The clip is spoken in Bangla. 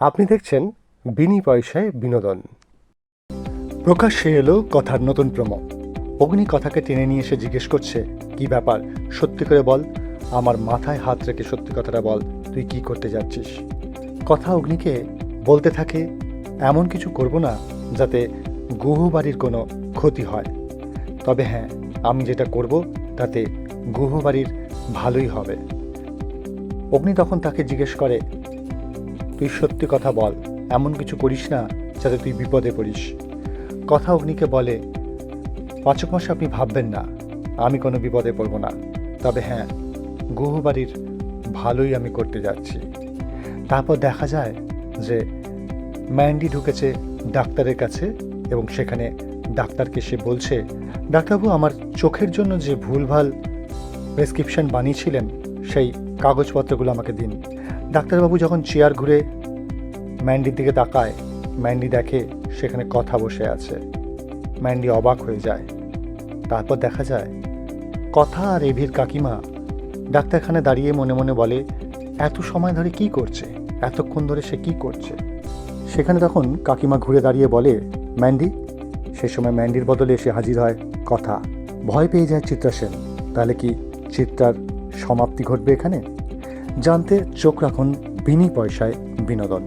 আপনি দেখছেন বিনি পয়সায় বিনোদন। প্রকাশ্যে এলো কথার নতুন প্রমো অগ্নি কথাকে টেনে নিয়ে এসে জিজ্ঞেস করছে, কি ব্যাপার? সত্যি করে বল। আমার মাথায় হাত রেখে সত্যি কথাটা বল। তুই কি করতে যাচ্ছিস? কথা অগ্নিকে বলতে থাকে, এমন কিছু করব না যাতে গুহবাড়ির কোনো ক্ষতি হয়। তবে হ্যাঁ আমি যেটা করব তাতে গুহবাড়ির ভালোই হবে। অগ্নি তখন তাকে জিজ্ঞেস করে তুই সত্যি কথা বল, এমন কিছু করিস না যাতে তুই বিপদে পড়িস। কথা অগ্নিকে বলে, পাচক মাসে আপনি ভাববেন না, আমি কোনো বিপদে পড়ব না। তবে হ্যাঁ গুহবাড়ির ভালোই আমি করতে যাচ্ছি। তারপর দেখা যায় যে ম্যান্ডি ঢুকেছে ডাক্তারের কাছে এবং সেখানে ডাক্তারকে সে বলছে, ডাক্তারবাবু, আমার চোখের জন্য যে ভুলভাল প্রেসক্রিপশন বানিয়েছিলেন, সেই কাগজপত্রগুলো আমাকে দিন। ডাক্তারবাবু যখন চেয়ার ঘুরে ম্যান্ডির দিকে তাকায়, ম্যান্ডি দেখে সেখানে কথা বসে আছে। ম্যান্ডি অবাক হয়ে যায়। তারপর দেখা যায়, কথা আর এভির কাকিমা ডাক্তারখানে দাঁড়িয়ে মনে মনে বলে, এত সময় ধরে কি করছে? এতক্ষণ ধরে সে কি করছে? সেখানে তখন কাকিমা ঘুরে দাঁড়িয়ে বলে, ম্যান্ডি? সে সময় ম্যান্ডির বদলে এসে হাজির হয়, কথা, ভয় পেয়ে যায় চিত্রা সেন। তাহলে কি চিত্রার সমাপ্তি ঘটবে এখানে? জানতে চোখ রাখুন বিনি পয়সায় বিনোদন।